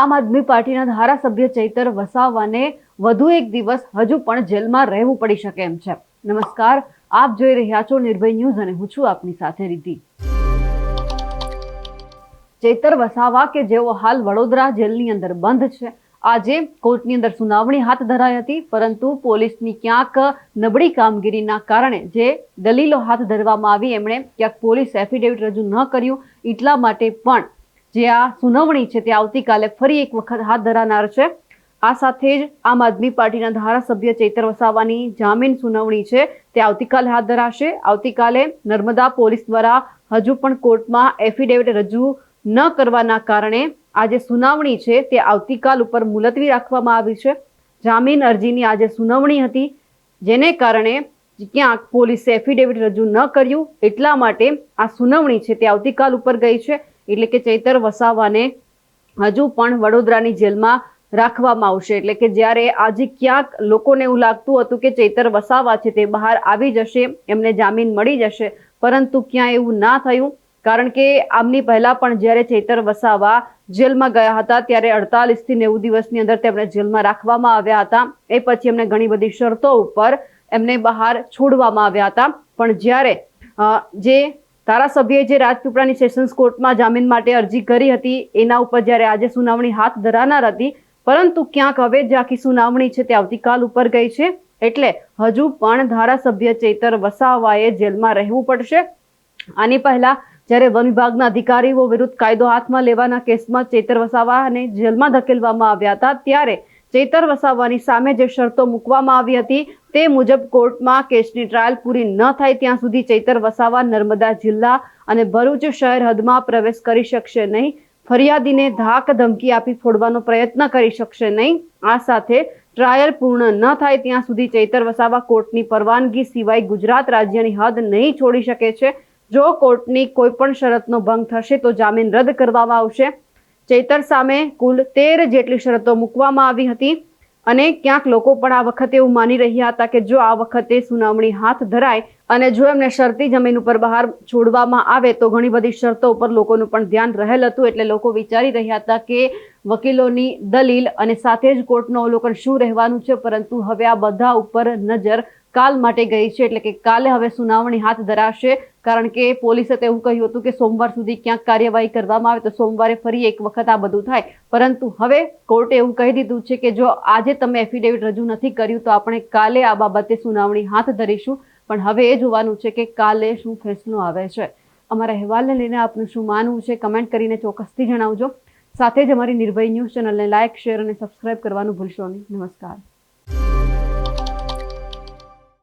આમ આદમી પાર્ટીના ધારાસભ્ય ચૈતર વસાવાને વધુ એક દિવસ હજુ પણ જેલમાં રહેવું પડી શકે એમ છે. નમસ્કાર, આપ જોઈ રહ્યા છો નિર્ભય ન્યૂઝ અને હું છું આપની સાથે રીતિ. ચૈતર વસાવા કે જેઓ હાલ વડોદરા જેલની અંદર બંધ છે, આજે કોર્ટની અંદર સુનાવણી હાથ ધરાઈ હતી, પરંતુ પોલીસની ક્યાંક નબળી કામગીરીના કારણે જે દલીલો હાથ ધરવામાં આવી, એમણે ક્યાંક પોલીસ એફિડેવિટ રજૂ ન કર્યું, એટલા માટે પણ જે આ સુનાવણી છે તે આવતીકાલે ફરી એક વખત હાથ ધરાનાર છે. આ સાથે જ આમ આદમી પાર્ટીના ધારાસભ્ય ચૈતર વસાવાની જામીન સુનાવણી છે તે આવતીકાલે હાથ ધરાશે. આવતીકાલે નર્મદા પોલીસ દ્વારા હજુ પણ કોર્ટમાં એફિડેવિટ રજૂ ન કરવાના કારણે આ જે સુનાવણી છે તે આવતીકાલ ઉપર મુલતવી રાખવામાં આવી છે. જામીન અરજીની આજે સુનાવણી હતી જેને કારણે ક્યાંક પોલીસે એફિડેવિટ રજૂ ન કર્યું એટલા માટે આ સુનાવણી છે તે આવતીકાલ ઉપર ગઈ છે. એટલે કે ચૈતર વસાવાને હજુ પણ વડોદરાની જેલમાં રાખવામાં આવશે. એટલે કે જ્યારે આજે ક્યાંક લોકોને એવું લાગતું હતું કે ચૈતર વસાવા છે તે બહાર આવી જશે, એમને જામીન મળી જશે, પરંતુ ક્યાં એવું ના થયું. કારણ કે આમની પહેલા પણ જ્યારે ચૈતર વસાવા જેલમાં ગયા હતા, ત્યારે અડતાલીસથી નેવું દિવસની અંદર તેમને જેલમાં રાખવામાં આવ્યા હતા. એ પછી એમને ઘણી બધી શરતો ઉપર એમને બહાર છોડવામાં આવ્યા હતા. પણ જ્યારે જે ધારાસભ્યએ જે રાજપીપળાની સેશન્સ કોર્ટમાં જામીન માટે અરજી કરી હતી, એના ઉપર જ્યારે આજે સુનાવણી હાથ ધરાનાર હતી, પરંતુ ક્યાંક હવે જે આખી સુનાવણી છે તે આવતીકાલ ઉપર ગઈ છે. એટલે હજુ પણ ધારાસભ્ય ચેતર વસાવાએ જેલમાં રહેવું પડશે. આની પહેલા જ્યારે વન વિભાગના અધિકારીઓ વિરુદ્ધ કાયદો હાથમાં લેવાના કેસમાં ચૈતર વસાવાને જેલમાં ધકેલવામાં આવ્યા હતા, ત્યારે ચૈતર વસાવાની સામે જે શરતો મૂકવામાં આવી હતી, તે મુજબ કોર્ટમાં કેસની ટ્રાયલ પૂરી ન થાય ત્યાં સુધી ચૈતર વસાવા નર્મદા જિલ્લા અને ભરૂચ શહેર હદમાં પ્રવેશ કરી શકશે નહીં. ફરિયાદીને ધાક ધમકી આપી ફોડવાનો પ્રયત્ન કરી શકશે નહીં. આ સાથે ટ્રાયલ પૂર્ણ ન થાય ત્યાં સુધી ચૈતર વસાવા કોર્ટની પરવાનગી સિવાય ગુજરાત રાજ્યની હદ નહીં છોડી શકે છે. જો કોર્ટની કોઈ પણ શરતનો ભંગ થશે તો જામીન રદ કરવામાં આવશે. ચૈતર સામે કુલ તેર જેટલી શરતો મૂકવામાં આવી હતી. અને ક્યાંક લોકો પણ આ વખતે એવું માની રહ્યા હતા કે જો આ વખતે સુનાવણી હાથ ધરાય અને જો એમને શરતી જમીન ઉપર બહાર છોડવામાં આવે તો ઘણી બધી શરતો ઉપર લોકોનું પણ ધ્યાન રહેલ હતું. એટલે લોકો વિચારી રહ્યા હતા કે વકીલોની દલીલ અને સાથે જ કોર્ટનું અવલોકન શું રહેવાનું છે, પરંતુ હવે આ બધા ઉપર નજર કાલ માટે ગઈ છે, એટલે કે કાલે હવે સુનાવણી હાથ ધરાશે. કારણ કે પોલીસે તેવું કહ્યું હતું કે સોમવાર સુધી ક્યાંક કાર્યવાહી કરવામાં આવે તો સોમવારે ફરી એક વખત આ બધું થાય. પરંતુ હવે કોર્ટે એવું કહી દીધું છે કે જો આજે તમે એફિડેવિટ રજૂ નથી કર્યું તો આપણે કાલે આ બાબતે સુનાવણી હાથ ધરીશું. પણ હવે એ જોવાનું છે કે કાલે શું ફેસલો આવે છે. અમારા અહેવાલને લઈને આપનું શું માનવું છે કમેન્ટ કરીને ચોક્કસથી જણાવજો. સાથે જ અમારી નિર્ભય ન્યૂઝ ચેનલને લાઇક, શેર અને સબસ્ક્રાઇબ કરવાનું ભૂલશો નહીં. નમસ્કાર.